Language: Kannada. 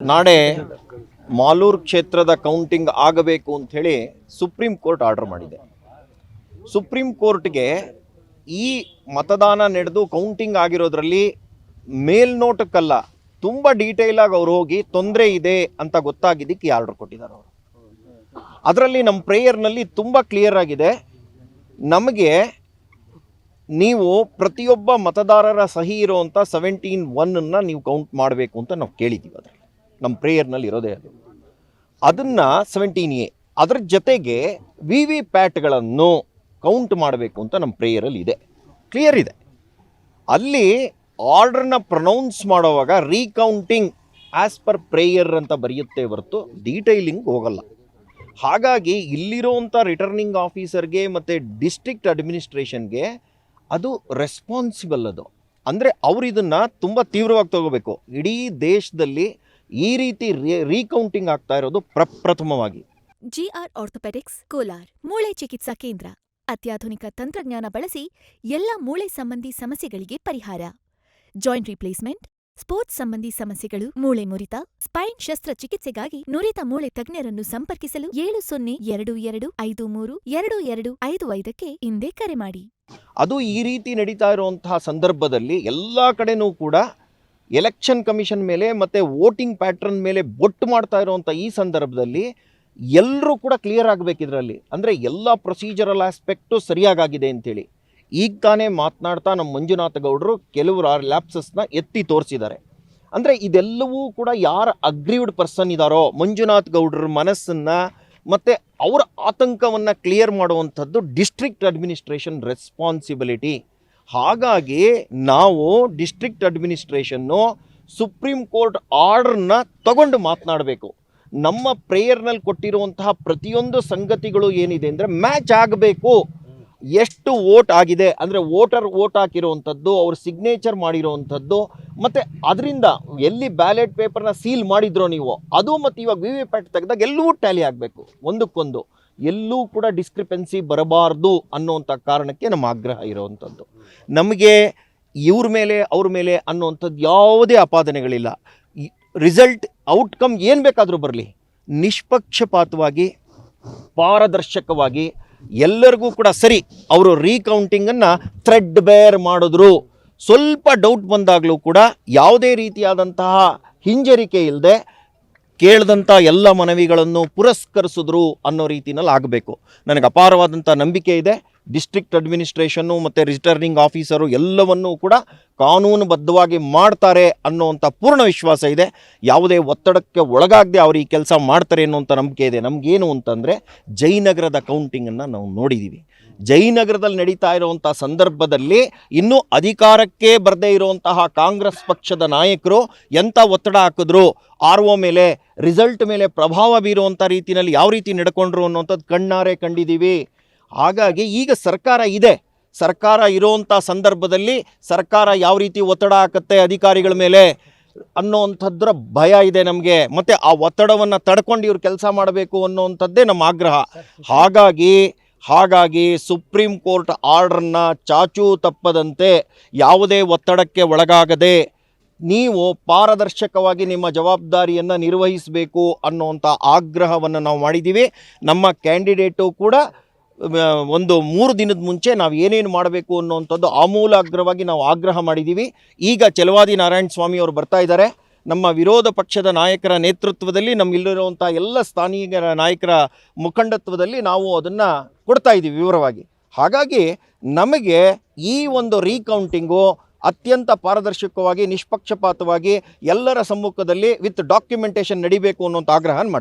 ನಾಳೆ ಮಾಲೂರು ಕ್ಷೇತ್ರದ ಕೌಂಟಿಂಗ್ ಆಗಬೇಕು ಅಂಥೇಳಿ ಸುಪ್ರೀಂ ಕೋರ್ಟ್ ಆರ್ಡರ್ ಮಾಡಿದೆ. ಸುಪ್ರೀಂ ಕೋರ್ಟ್ಗೆ ಈ ಮತದಾನ ನಡೆದು ಕೌಂಟಿಂಗ್ ಆಗಿರೋದ್ರಲ್ಲಿ ಮೇಲ್ನೋಟಕ್ಕಲ್ಲ, ತುಂಬ ಡೀಟೇಲ್ ಆಗಿ ಅವ್ರು ಹೋಗಿ ತೊಂದರೆ ಇದೆ ಅಂತ ಗೊತ್ತಾಗಿದ್ದಕ್ಕೆ ಈ ಆರ್ಡರ್ ಕೊಟ್ಟಿದ್ದಾರೆ ಅವರು. ಅದರಲ್ಲಿ ನಮ್ಮ ಪ್ರೇಯರ್ನಲ್ಲಿ ತುಂಬ ಕ್ಲಿಯರ್ ಆಗಿದೆ. ನಮಗೆ ನೀವು ಪ್ರತಿಯೊಬ್ಬ ಮತದಾರರ ಸಹಿ ಇರುವಂಥ ಸೆವೆಂಟೀನ್ ಒನ್ನನ್ನು ನೀವು ಕೌಂಟ್ ಮಾಡಬೇಕು ಅಂತ ನಾವು ಕೇಳಿದ್ದೀವಿ ಅದರಲ್ಲಿ. ನಮ್ಮ ಪ್ರೇಯರ್ನಲ್ಲಿ ಇರೋದೇ ಅದು. ಅದನ್ನು ಸೆವೆಂಟೀನ್ ಎ ಅದರ ಜೊತೆಗೆ ವಿ ವಿ ಪ್ಯಾಟ್ಗಳನ್ನು ಕೌಂಟ್ ಮಾಡಬೇಕು ಅಂತ ನಮ್ಮ ಪ್ರೇಯರಲ್ಲಿ ಇದೆ. ಕ್ಲಿಯರ್ ಇದೆ. ಅಲ್ಲಿ ಆರ್ಡ್ರನ್ನ ಪ್ರೊನೌನ್ಸ್ ಮಾಡುವಾಗ ರೀಕೌಂಟಿಂಗ್ ಆ್ಯಸ್ ಪರ್ ಪ್ರೇಯರ್ ಅಂತ ಬರೆಯುತ್ತೆ ಹೊರತು ಡೀಟೈಲಿಂಗ್ ಹೋಗಲ್ಲ. ಹಾಗಾಗಿ ಇಲ್ಲಿರುವಂಥ ರಿಟರ್ನಿಂಗ್ ಆಫೀಸರ್ಗೆ ಮತ್ತು ಡಿಸ್ಟ್ರಿಕ್ಟ್ ಅಡ್ಮಿನಿಸ್ಟ್ರೇಷನ್ಗೆ ಅದು ರೆಸ್ಪಾನ್ಸಿಬಲ್ ಅದು. ಅಂದರೆ ಅವರು ಇದನ್ನು ತುಂಬ ತೀವ್ರವಾಗಿ ತಗೋಬೇಕು. ಇಡೀ ದೇಶದಲ್ಲಿ ಈ ರೀತಿ ರೀಕೌಂಟಿಂಗ್ ಆಗ್ತಾ ಇರೋದು ಪ್ರಪ್ರಥಮವಾಗಿ ಜಿಆರ್ ಆರ್ಥೋಪೆಡಿಕ್ಸ್ ಕೋಲಾರ್ ಮೂಳೆ ಚಿಕಿತ್ಸಾ ಕೇಂದ್ರ. ಅತ್ಯಾಧುನಿಕ ತಂತ್ರಜ್ಞಾನ ಬಳಸಿ ಎಲ್ಲ ಮೂಳೆ ಸಂಬಂಧಿ ಸಮಸ್ಯೆಗಳಿಗೆ ಪರಿಹಾರ. ಜಾಯಿಂಟ್ ರಿಪ್ಲೇಸ್ಮೆಂಟ್ ಸ್ಪೋರ್ಟ್ಸ್ ಸಂಬಂಧಿ ಸಮಸ್ಯೆಗಳು ಮೂಳೆ ಮುರಿತ ಸ್ಪೈನ್ ಶಸ್ತ್ರಚಿಕಿತ್ಸೆಗಾಗಿ ನುರಿತ ಮೂಳೆ ತಜ್ಞರನ್ನು ಸಂಪರ್ಕಿಸಲು ಏಳು ಸೊನ್ನೆ ಎರಡು ಎರಡು ಐದು ಮೂರು ಎರಡು ಎರಡು ಐದು ಐದಕ್ಕೆ ಹಿಂದೆ ಕರೆ ಮಾಡಿ. ಅದು ಈ ರೀತಿ ನಡೀತಾ ಇರುವಂತಹ ಸಂದರ್ಭದಲ್ಲಿ ಎಲ್ಲ ಕಡೆನೂ ಕೂಡ ಎಲೆಕ್ಷನ್ ಕಮಿಷನ್ ಮೇಲೆ ಮತ್ತು ವೋಟಿಂಗ್ ಪ್ಯಾಟ್ರನ್ ಮೇಲೆ ಬೊಟ್ಟು ಮಾಡ್ತಾ ಇರುವಂಥ ಈ ಸಂದರ್ಭದಲ್ಲಿ ಎಲ್ಲರೂ ಕೂಡ ಕ್ಲಿಯರ್ ಆಗಬೇಕು ಇದರಲ್ಲಿ. ಅಂದರೆ ಎಲ್ಲ ಪ್ರೊಸೀಜರಲ್ ಆಸ್ಪೆಕ್ಟು ಸರಿಯಾಗಿದೆ ಅಂತೇಳಿ. ಈಗ ತಾನೇ ಮಾತನಾಡ್ತಾ ನಮ್ಮ ಮಂಜುನಾಥ ಗೌಡರು ಕೆಲವರು ಲ್ಯಾಪ್ಸಸ್ನ ಎತ್ತಿ ತೋರಿಸಿದ್ದಾರೆ. ಅಂದರೆ ಇದೆಲ್ಲವೂ ಕೂಡ ಯಾರು ಅಗ್ರೀವ್ಡ್ ಪರ್ಸನ್ ಇದ್ದಾರೋ ಮಂಜುನಾಥ್ ಗೌಡ್ರ ಮನಸ್ಸನ್ನು ಮತ್ತು ಅವರ ಆತಂಕವನ್ನು ಕ್ಲಿಯರ್ ಮಾಡುವಂಥದ್ದು ಡಿಸ್ಟ್ರಿಕ್ಟ್ ಅಡ್ಮಿನಿಸ್ಟ್ರೇಷನ್ ರೆಸ್ಪಾನ್ಸಿಬಿಲಿಟಿ ಹಾಗಾಗಿ ನಾವು ಡಿಸ್ಟ್ರಿಕ್ಟ್ ಅಡ್ಮಿನಿಸ್ಟ್ರೇಷನ್ನು ಸುಪ್ರೀಂ ಕೋರ್ಟ್ ಆರ್ಡ್ರನ್ನ ತಗೊಂಡು ಮಾತನಾಡಬೇಕು. ನಮ್ಮ ಪ್ರೇಯರ್ನಲ್ಲಿ ಕೊಟ್ಟಿರುವಂತಹ ಪ್ರತಿಯೊಂದು ಸಂಗತಿಗಳು ಏನಿದೆ ಅಂದರೆ ಮ್ಯಾಚ್ ಆಗಬೇಕು. ಎಷ್ಟು ವೋಟ್ ಆಗಿದೆ ಅಂದರೆ ವೋಟರ್ ವೋಟ್ ಹಾಕಿರುವಂಥದ್ದು, ಅವ್ರ ಸಿಗ್ನೇಚರ್ ಮಾಡಿರುವಂಥದ್ದು, ಮತ್ತು ಅದರಿಂದ ಎಲ್ಲಿ ಬ್ಯಾಲೆಟ್ ಪೇಪರ್ನ ಸೀಲ್ ಮಾಡಿದ್ರೋ ನೀವು, ಅದು ಮತ್ತು ಇವಾಗ ವಿ ವಿ ಪ್ಯಾಟ್ ತೆಗೆದಾಗ ಎಲ್ಲವೂ ಟ್ಯಾಲಿ ಆಗಬೇಕು. ಒಂದಕ್ಕೊಂದು. ಎಲ್ಲೂ ಕೂಡ ಡಿಸ್ಕ್ರಿಪೆನ್ಸಿ ಬರಬಾರ್ದು ಅನ್ನೋಂಥ ಕಾರಣಕ್ಕೆ ನಮ್ಮ ಆಗ್ರಹ ಇರೋವಂಥದ್ದು ನಮಗೆ ಇವ್ರ ಮೇಲೆ, ಅವ್ರ ಮೇಲೆ ಅನ್ನೋವಂಥದ್ದು ಯಾವುದೇ ಆಪಾದನೆಗಳಿಲ್ಲ. ರಿಸಲ್ಟ್ ಔಟ್ಕಮ್ ಏನು ಬೇಕಾದರೂ ಬರಲಿ. ನಿಷ್ಪಕ್ಷಪಾತವಾಗಿ, ಪಾರದರ್ಶಕವಾಗಿ ಎಲ್ಲರಿಗೂ ಕೂಡ ಸರಿ, ಅವರು ರೀಕೌಂಟಿಂಗನ್ನು ಥ್ರೆಡ್ ಬೇರ್ ಮಾಡಿದ್ರು. ಸ್ವಲ್ಪ ಡೌಟ್ ಬಂದಾಗಲೂ ಕೂಡ ಯಾವುದೇ ರೀತಿಯಾದಂತಹ ಹಿಂಜರಿಕೆ ಇಲ್ಲದೆ ಕೇಳಿದಂಥ ಎಲ್ಲ ಮನವಿಗಳನ್ನು ಪುರಸ್ಕರಿಸಿದ್ರು ಅನ್ನೋ ರೀತಿನಲ್ಲಿ ಆಗಬೇಕು ನನಗೆ ಅಪಾರವಾದಂಥ ನಂಬಿಕೆ ಇದೆ. ಡಿಸ್ಟ್ರಿಕ್ಟ್ ಅಡ್ಮಿನಿಸ್ಟ್ರೇಷನ್ನು ಮತ್ತು ರಿಟರ್ನಿಂಗ್ ಆಫೀಸರು ಎಲ್ಲವನ್ನೂ ಕೂಡ ಕಾನೂನುಬದ್ಧವಾಗಿ ಮಾಡ್ತಾರೆ ಅನ್ನೋವಂಥ ಪೂರ್ಣ ವಿಶ್ವಾಸ ಇದೆ. ಯಾವುದೇ ಒತ್ತಡಕ್ಕೆ ಒಳಗಾಗದೆ ಅವರು ಈ ಕೆಲಸ ಮಾಡ್ತಾರೆ ಅನ್ನುವಂಥ ನಂಬಿಕೆ ಇದೆ. ನಮಗೇನು ಅಂತಂದರೆ ಜಯನಗರದ ಕೌಂಟಿಂಗನ್ನು ನಾವು ನೋಡಿದ್ದೀವಿ ಜಯನಗರದಲ್ಲಿ ನಡೀತಾ ಇರುವಂಥ ಸಂದರ್ಭದಲ್ಲಿ ಇನ್ನೂ ಅಧಿಕಾರಕ್ಕೆ ಬರದೇ ಇರುವಂತಹ ಕಾಂಗ್ರೆಸ್ ಪಕ್ಷದ ನಾಯಕರು ಎಂಥ ಒತ್ತಡ ಹಾಕಿದ್ರು? ಆರ್ ಒ ಮೇಲೆ, ರಿಸಲ್ಟ್ ಮೇಲೆ ಪ್ರಭಾವ ಬೀರುವಂಥ ರೀತಿಯಲ್ಲಿ ಯಾವ ರೀತಿ ನಡ್ಕೊಂಡ್ರು ಅನ್ನೋಂಥದ್ದು ಕಣ್ಣಾರೆ ಕಂಡಿದ್ದೀವಿ ಹಾಗಾಗಿ ಈಗ ಸರ್ಕಾರ ಇದೆ. ಸರ್ಕಾರ ಇರೋವಂಥ ಸಂದರ್ಭದಲ್ಲಿ ಸರ್ಕಾರ ಯಾವ ರೀತಿ ಒತ್ತಡ ಹಾಕುತ್ತೆ ಅಧಿಕಾರಿಗಳ ಮೇಲೆ ಅನ್ನೋವಂಥದ್ರ ಭಯ ಇದೆ ನಮಗೆ. ಮತ್ತು ಆ ಒತ್ತಡವನ್ನು ತಡ್ಕೊಂಡು ಇವ್ರು ಕೆಲಸ ಮಾಡಬೇಕು ಅನ್ನೋವಂಥದ್ದೇ ನಮ್ಮ ಆಗ್ರಹ. ಹಾಗಾಗಿ ಹಾಗಾಗಿ ಸುಪ್ರೀಂ ಕೋರ್ಟ್ ಆರ್ಡ್ರನ್ನ ಚಾಚೂ ತಪ್ಪದಂತೆ ಯಾವುದೇ ಒತ್ತಡಕ್ಕೆ ಒಳಗಾಗದೆ ನೀವು ಪಾರದರ್ಶಕವಾಗಿ ನಿಮ್ಮ ಜವಾಬ್ದಾರಿಯನ್ನು ನಿರ್ವಹಿಸಬೇಕು ಅನ್ನೋವಂಥ ಆಗ್ರಹವನ್ನು ನಾವು ಮಾಡಿದ್ದೀವಿ ನಮ್ಮ ಕ್ಯಾಂಡಿಡೇಟು ಕೂಡ ಒಂದು ಮೂರು ದಿನದ ಮುಂಚೆ ನಾವು ಏನೇನು ಮಾಡಬೇಕು ಅನ್ನುವಂಥದ್ದು ಆಮೂಲಾಗ್ರವಾಗಿ ನಾವು ಆಗ್ರಹ ಮಾಡಿದ್ದೀವಿ. ಈಗ ಚಲವಾದಿ ನಾರಾಯಣ ಸ್ವಾಮಿ ಅವರು ಬರ್ತಾ ಇದ್ದಾರೆ. ನಮ್ಮ ವಿರೋಧ ಪಕ್ಷದ ನಾಯಕರ ನೇತೃತ್ವದಲ್ಲಿ ನಮ್ಮಲ್ಲಿರುವಂಥ ಎಲ್ಲ ಸ್ಥಾನೀಯ ನಾಯಕರ ಮುಖಂಡತ್ವದಲ್ಲಿ ನಾವು ಅದನ್ನು ಕೊಡ್ತಾ ಇದ್ದೀವಿ ವಿವರವಾಗಿ. ಹಾಗಾಗಿ ನಮಗೆ ಈ ಒಂದು ರೀಕೌಂಟಿಂಗು ಅತ್ಯಂತ ಪಾರದರ್ಶಕವಾಗಿ, ನಿಷ್ಪಕ್ಷಪಾತವಾಗಿ ಎಲ್ಲರ ಸಮ್ಮುಖದಲ್ಲಿ ವಿತ್ ಡಾಕ್ಯುಮೆಂಟೇಷನ್ ನಡಿಬೇಕು ಅನ್ನೋಂಥ ಆಗ್ರಹ ಮಾಡ್ತೀವಿ.